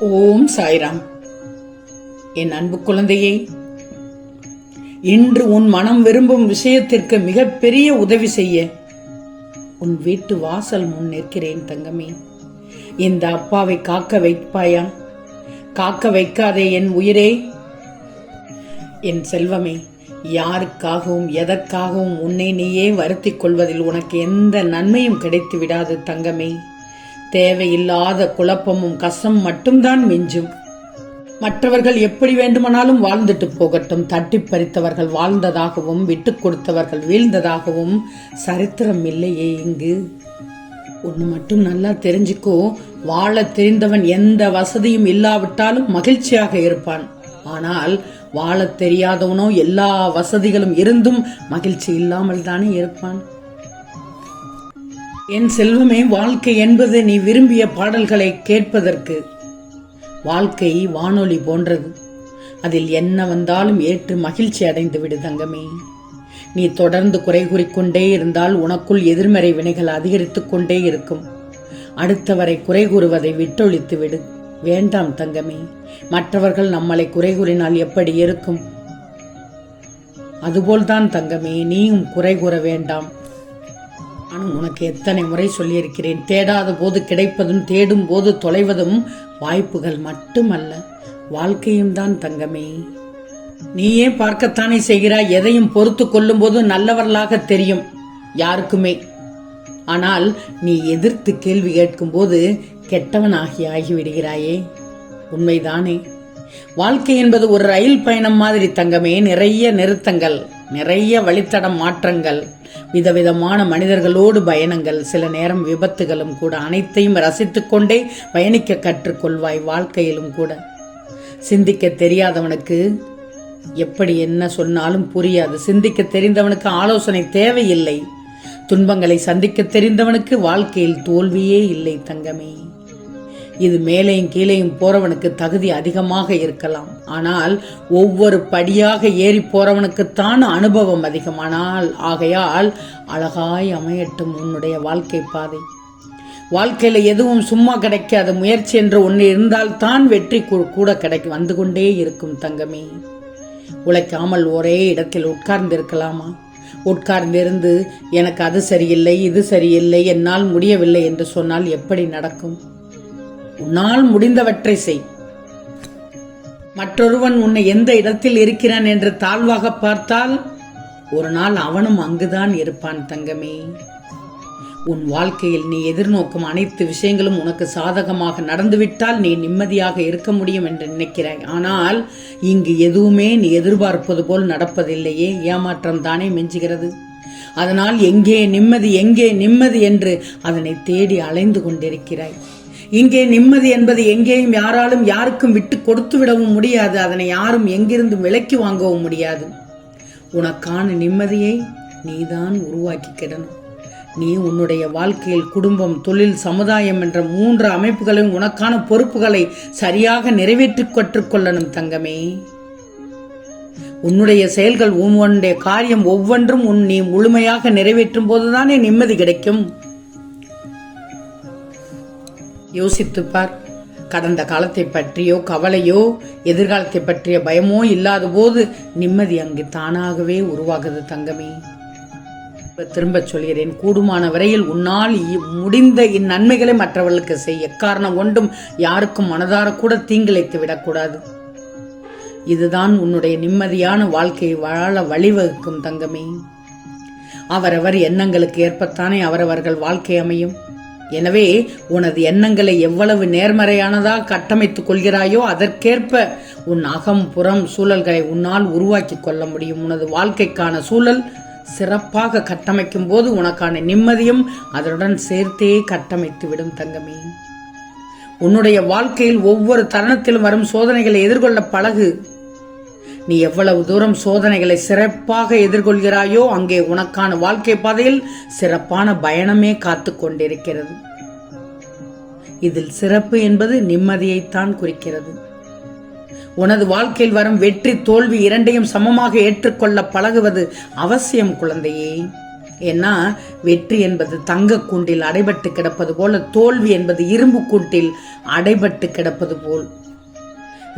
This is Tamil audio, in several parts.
ஓம் சாய்ராம். என் அன்பு குழந்தையே இன்று உன் மனம் விரும்பும் விஷயத்திற்கு மிகப்பெரிய உதவி செய்ய உன் வீட்டு வாசல் முன் நிற்கிறேன் தங்கமே. இந்த அப்பாவை காக்க வைப்பாயா? காக்க வைக்காதே என் உயிரே. என் செல்வமே யாருக்காகவும் எதற்காகவும் உன்னை நீயே வருத்திக் கொள்வதில் உனக்கு எந்த நன்மையும் கிடைத்து விடாது தங்கமே. தேவையில்லாத குழப்பமும் கசம் மட்டும்தான் மிஞ்சும். மற்றவர்கள் எப்படி வேண்டுமானாலும் வாழ்ந்துட்டு போகட்டும். தட்டி பறித்தவர்கள் வாழ்ந்ததாகவும் விட்டுக் கொடுத்தவர்கள் வீழ்ந்ததாகவும் சரித்திரம் இல்லையே இங்கு. ஒன்று மட்டும் நல்லா தெரிஞ்சுக்கோ. வாழ தெரிந்தவன் எந்த வசதியும் இல்லாவிட்டாலும் மகிழ்ச்சியாக இருப்பான். ஆனால் வாழத் தெரியாதவனோ எல்லா வசதிகளும் இருந்தும் மகிழ்ச்சி இல்லாமல் தானே இருப்பான். என் செல்வமே வாழ்க்கை என்பது நீ விரும்பிய பாடல்களை கேட்பதற்கு. வாழ்க்கை வானொலி போன்றது. அதில் என்ன வந்தாலும் ஏற்று மகிழ்ச்சி அடைந்து விடு தங்கமே. நீ தொடர்ந்து குறை கூறிக்கொண்டே இருந்தால் உனக்குள் எதிர்மறை வினைகள் அதிகரித்து கொண்டே இருக்கும். அடுத்தவரை குறை கூறுவதை விட்டொழித்து விடு. வேண்டாம் தங்கமே. மற்றவர்கள் நம்மளை குறை கூறினால் எப்படி இருக்கும்? அதுபோல்தான் தங்கமே நீயும் குறை கூற வேண்டாம். ஆனால் உனக்கு எத்தனை முறை சொல்லியிருக்கிறேன்? தேடாத போது கிடைப்பதும் தேடும் போது தொலைவதும் வாய்ப்புகள் மட்டுமல்ல. வாழ்க்கையும் தான் தங்கமே. நீயே பார்க்கத்தானே செய்கிறாய்? எதையும் பொறுத்து கொள்ளும் போது நல்லவர்களாக தெரியும் யாருக்குமே. ஆனால் நீ எதிர்த்து கேள்வி கேட்கும்போது கெட்டவனாகி ஆகிவிடுகிறாயே. உண்மைதானே. வாழ்க்கை என்பது ஒரு ரயில் பயணம் மாதிரி தங்கமே. நிறைய நிறுத்தங்கள் நிறைய வழித்தடம் மாற்றங்கள். விதவிதமான மனிதர்களோடு பயணங்கள் சில நேரம் விபத்துகளும் கூட அனைத்தையும் ரசித்துக்கொண்டே பயணிக்க கற்றுக்கொள்வாய் வாழ்க்கையிலும் கூட. சிந்திக்க தெரியாதவனுக்கு எப்படி என்ன சொன்னாலும் புரியாது. சிந்திக்க தெரிந்தவனுக்கு ஆலோசனை தேவையில்லை. துன்பங்களை சந்திக்க தெரிந்தவனுக்கு வாழ்க்கையில் தோல்வியே இல்லை தங்கமே. இது மேலேயும் கீழேயும் போறவனுக்கு தகுதி அதிகமாக இருக்கலாம். ஆனால் ஒவ்வொரு படியாக ஏறி போறவனுக்குத்தான் அனுபவம் அதிகமானால் ஆகையால் அழகாய் அமையட்டும் உன்னுடைய வாழ்க்கை பாதை. வாழ்க்கையில் எதுவும் சும்மா கிடைக்காத முயற்சி என்று ஒன்று இருந்தால் தான் வெற்றி கூட கிடைக்கும் வந்து கொண்டே இருக்கும் தங்கமே. உழைக்காமல் ஒரே இடத்தில் உட்கார்ந்திருக்கலாமா? உட்கார்ந்திருந்து எனக்கு அது சரியில்லை இது சரியில்லை என்னால் முடியவில்லை என்று சொன்னால் எப்படி நடக்கும்? உன்னால் முடிந்தவற்றை செய். மற்றொருவன் உன்னை எந்த இடத்தில் இருக்கிறான் என்று தாழ்வாக பார்த்தால் ஒரு நாள் அவனும் அங்குதான் இருப்பான் தங்கமே. உன் வாழ்க்கையில் நீ எதிர்நோக்கும் அனைத்து விஷயங்களும் உனக்கு சாதகமாக நடந்துவிட்டால் நீ நிம்மதியாக இருக்க முடியும் என்று நினைக்கிறாய். ஆனால் இங்கு எதுவுமே நீ எதிர்பார்ப்பது போல் நடப்பதில்லையே. ஏமாற்றம் தானே மிஞ்சுகிறது. அதனால் எங்கே நிம்மதி எங்கே நிம்மதி என்று அதனை தேடி அலைந்து கொண்டிருக்கிறாய். இங்கே நிம்மதி என்பது எங்கேயும் யாராலும் யாருக்கும் விட்டு கொடுத்து விடவும் முடியாது. அதனை யாரும் எங்கிருந்து விலக்கி வாங்கவும் முடியாது. உனக்கான நிம்மதியை நீதான் உருவாக்கிக்கிடணும் நீ உன்னுடைய வாழ்க்கையில் குடும்பம் தொழில் சமுதாயம் என்ற மூன்று அமைப்புகளையும் உனக்கான பொறுப்புகளை சரியாக நிறைவேற்றிக் கற்றுக்கொள்ளணும் தங்கமே. உன்னுடைய செயல்கள் உன்னுடைய காரியம் ஒவ்வொன்றும் உன் நீ முழுமையாக நிறைவேற்றும் போதுதானே நிம்மதி கிடைக்கும். யோசித்துப்பார். கடந்த காலத்தை பற்றியோ கவலையோ எதிர்காலத்தை பற்றிய பயமோ இல்லாத போது நிம்மதி அங்கு தானாகவே உருவாகுது தங்கமே. திரும்ப சொல்கிறேன் கூடுமான வரையில் உன்னால் முடிந்த இந்நன்மைகளை மற்றவர்களுக்கு செய்ய எக்காரணம் கொண்டும் யாருக்கும் மனதார கூட தீங்கிழைத்து விடக்கூடாது. இதுதான் உன்னுடைய நிம்மதியான வாழ்க்கையை வாழ வழிவகுக்கும் தங்கமே. அவரவர் எண்ணங்களுக்கு ஏற்பத்தானே அவரவர்கள் வாழ்க்கை அமையும். எனவே உனது எண்ணங்களை எவ்வளவு நேர்மறையானதாக கட்டமைத்துக் கொள்கிறாயோ அதற்கேற்ப உன் அகம் புறம் சூழல்களை உன்னால் உருவாக்கி கொள்ள முடியும். உனது வாழ்க்கைக்கான சூழல் சிறப்பாக கட்டமைக்கும் போது உனக்கான நிம்மதியும் அதனுடன் சேர்த்தே கட்டமைத்து விடும் தங்கமே. உன்னுடைய வாழ்க்கையில் ஒவ்வொரு தருணத்திலும் வரும் சோதனைகளை எதிர்கொள்ள பழகு. நீ எவ்வளவு தூரம் சோதனைகளை சிறப்பாக எதிர்கொள்கிறாயோ அங்கே உனக்கான வாழ்க்கை பாதையில் சிறப்பான பயணமே காத்து கொண்டிருக்கிறது. இதில் சிறப்பு என்பது நிம்மதியைத்தான் குறிக்கிறது. உனது வாழ்க்கையில் வரும் வெற்றி தோல்வி இரண்டையும் சமமாக ஏற்றுக்கொள்ள பழகுவது அவசியம் குழந்தையே. ஏன்னா வெற்றி என்பது தங்க கூண்டில் அடைபட்டு கிடப்பது போல தோல்வி என்பது இரும்பு கூண்டில் அடைபட்டு கிடப்பது போல்.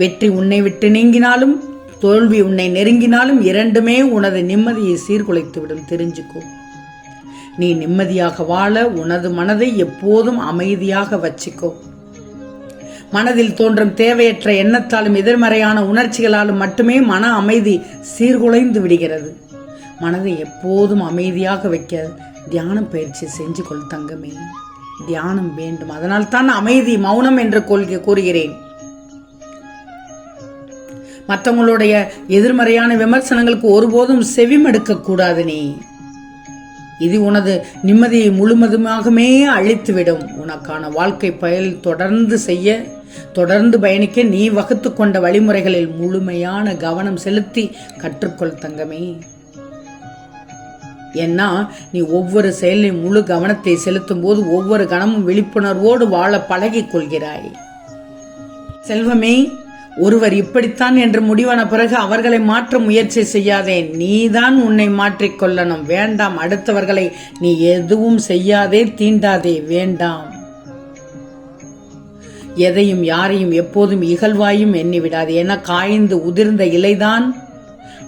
வெற்றி உன்னை விட்டு நீங்கினாலும் தோல்வி உன்னை நெருங்கினாலும் இரண்டுமே உனது நிம்மதியை சீர்குலைத்துவிடும் தெரிஞ்சுக்கோ. நீ நிம்மதியாக வாழ உனது மனதை எப்போதும் அமைதியாக வச்சுக்கோ. மனதில் தோன்றும் தேவையற்ற எண்ணத்தாலும் எதிர்மறையான உணர்ச்சிகளாலும் மட்டுமே மன அமைதி சீர்குலைந்து விடுகிறது. மனதை எப்போதும் அமைதியாக வைக்க தியானம் பயிற்சி செஞ்சு கொள் தங்கமே. தியானம் வேண்டும். அதனால் தான் அமைதி மௌனம் என்று கொள்கை கூறுகிறேன். மற்றவங்களுடைய எதிர்மறையான விமர்சனங்களுக்கு ஒருபோதும் செவிமெடுக்க கூடாது நீ. இது உனது நிம்மதியை முழுவதுமாகவே அழித்துவிடும். உனக்கான வாழ்க்கை பயல் தொடர்ந்து செய்ய தொடர்ந்து பயணிக்க நீ வகுத்து கொண்ட வழிமுறைகளில் முழுமையான கவனம் செலுத்தி கற்றுக்கொள் தங்கமே. ஏன்னா நீ ஒவ்வொரு செயலின் முழு கவனத்தை செலுத்தும் போது ஒவ்வொரு கணமும் விழிப்புணர்வோடு வாழ பழகிக் கொள்கிறாய். செல்வமே ஒருவர் இப்படித்தான் என்று முடிவான பிறகு அவர்களை மாற்ற முயற்சி செய்யாதே. நீதான் உன்னை மாற்றிக்கொள்ளணும் வேண்டாம். அடுத்தவர்களை நீ எதுவும் செய்யாதே தீண்டாதே. வேண்டாம். எதையும் யாரையும் எப்போதும் இகழ்வாயும் எண்ணிவிடாது என காய்ந்து உதிர்ந்த இலைதான்.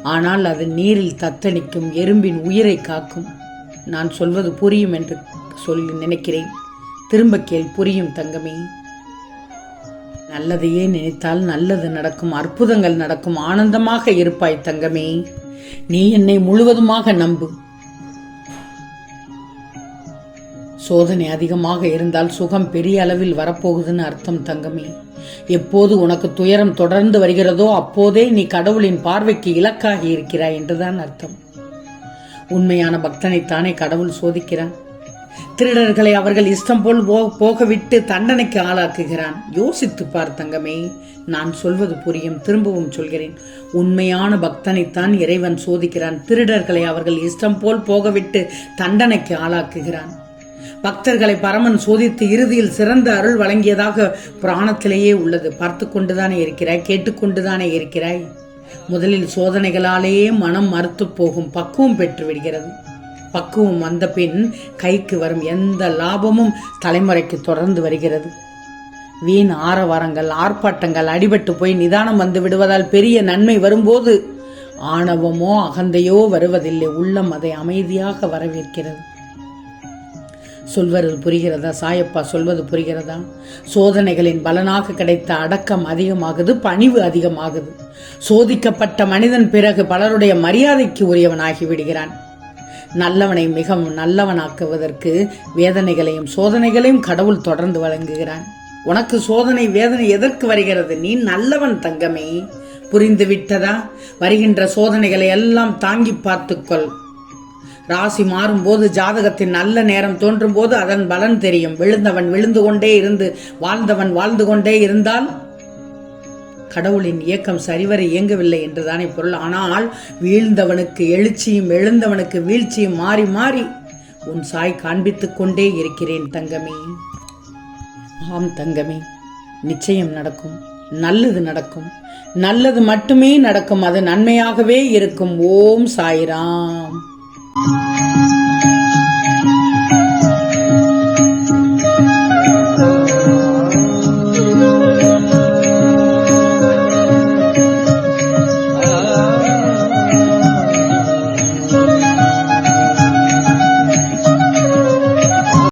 ஆனால் அது நீரில் தத்தளிக்கும் எறும்பின் உயிரை காக்கும். நான் சொல்வது புரியும் என்று சொல்லி நினைக்கிறேன். திரும்ப கேள் புரியும் தங்கமே. நல்லதையே நினைத்தால் நல்லது நடக்கும் அற்புதங்கள் நடக்கும் ஆனந்தமாக இருப்பாய் தங்கமே. நீ என்னை முழுவதுமாக நம்பு. சோதனை அதிகமாக இருந்தால் சுகம் பெரிய அளவில் வரப்போகுதுன்னு அர்த்தம் தங்கமே. எப்போது உனக்கு துயரம் தொடர்ந்து வருகிறதோ அப்போதே நீ கடவுளின் பார்வைக்கு இலக்காகி இருக்கிறாய் என்றுதான் அர்த்தம். உண்மையான பக்தனைத்தானே கடவுள் சோதிக்கிறான். திருடர்களை அவர்கள் இஷ்டம் போல் போ- தண்டனைக்கு ஆளாக்குகிறான். யோசித்து பார் தங்கமே நான் சொல்வது புரியும் திரும்பவும் சொல்கிறேன். உண்மையான பக்தனைத்தான் இறைவன் சோதிக்கிறான். திருடர்களை அவர்கள் இஷ்டம் போல் போகவிட்டு தண்டனைக்கு ஆளாக்குகிறான். பக்தர்களை பரமன் சோதித்து இறுதியில் சிறந்த அருள் வழங்கியதாக புராணத்திலேயே உள்ளது. பார்த்து கொண்டுதானே இருக்கிறாய் கேட்டுக்கொண்டுதானே இருக்கிறாய்? முதலில் சோதனைகளாலேயே மனம் மறுத்து போகும் பக்குவம் பெற்று விடுகிறது பக்குவம் வந்த பின் கைக்கு வரும் எந்த லாபமும் தலைமுறைக்கு தொடர்ந்து வருகிறது. வீண் ஆரவாரங்கள் ஆர்ப்பாட்டங்கள் அடிபட்டு போய் நிதானம் வந்து விடுவதால் பெரிய நன்மை வரும்போது ஆணவமோ அகந்தையோ வருவதில்லை. உள்ளம் அதை அமைதியாக வரவேற்கிறது. சொல்வது புரிகிறதா? சாயப்பா சொல்வது புரிகிறதா? சோதனைகளின் பலனாக கிடைத்த அடக்கம் அதிகமாகுது பணிவு அதிகமாகுது. சோதிக்கப்பட்ட மனிதன் பிறகு பலருடைய மரியாதைக்கு உரியவனாகி விடுகிறான். நல்லவனை மிகவும் நல்லவனாக்குவதற்கு வேதனைகளையும் சோதனைகளையும் கடவுள் தொடர்ந்து வழங்குகிறான். உனக்கு சோதனை வேதனை எதற்கு வருகிறது? நீ நல்லவன் தங்கமே. புரிந்து விட்டதா? வருகின்ற சோதனைகளை எல்லாம் தாங்கி பார்த்துக்கொள். ராசி மாறும்போது ஜாதகத்தின் நல்ல நேரம் தோன்றும் போது அதன் பலன் தெரியும். விழுந்தவன் விழுந்து கொண்டே இருந்து வாழ்ந்தவன் வாழ்ந்து கொண்டே இருந்தால் கடவுளின் இயக்கம் சரிவர இயங்கவில்லை என்றுதானே பொருள். ஆனால் வீழ்ந்தவனுக்கு எழுச்சியும் எழுந்தவனுக்கு வீழ்ச்சியும் மாறி மாறி உன் சாய் காண்பித்துக் கொண்டே இருக்கிறேன் தங்கமே. ஆம் தங்கமே நிச்சயம் நடக்கும். நல்லது நடக்கும். நல்லது மட்டுமே நடக்கும். அது நன்மையாகவே இருக்கும். ஓம் சாய்ராம்.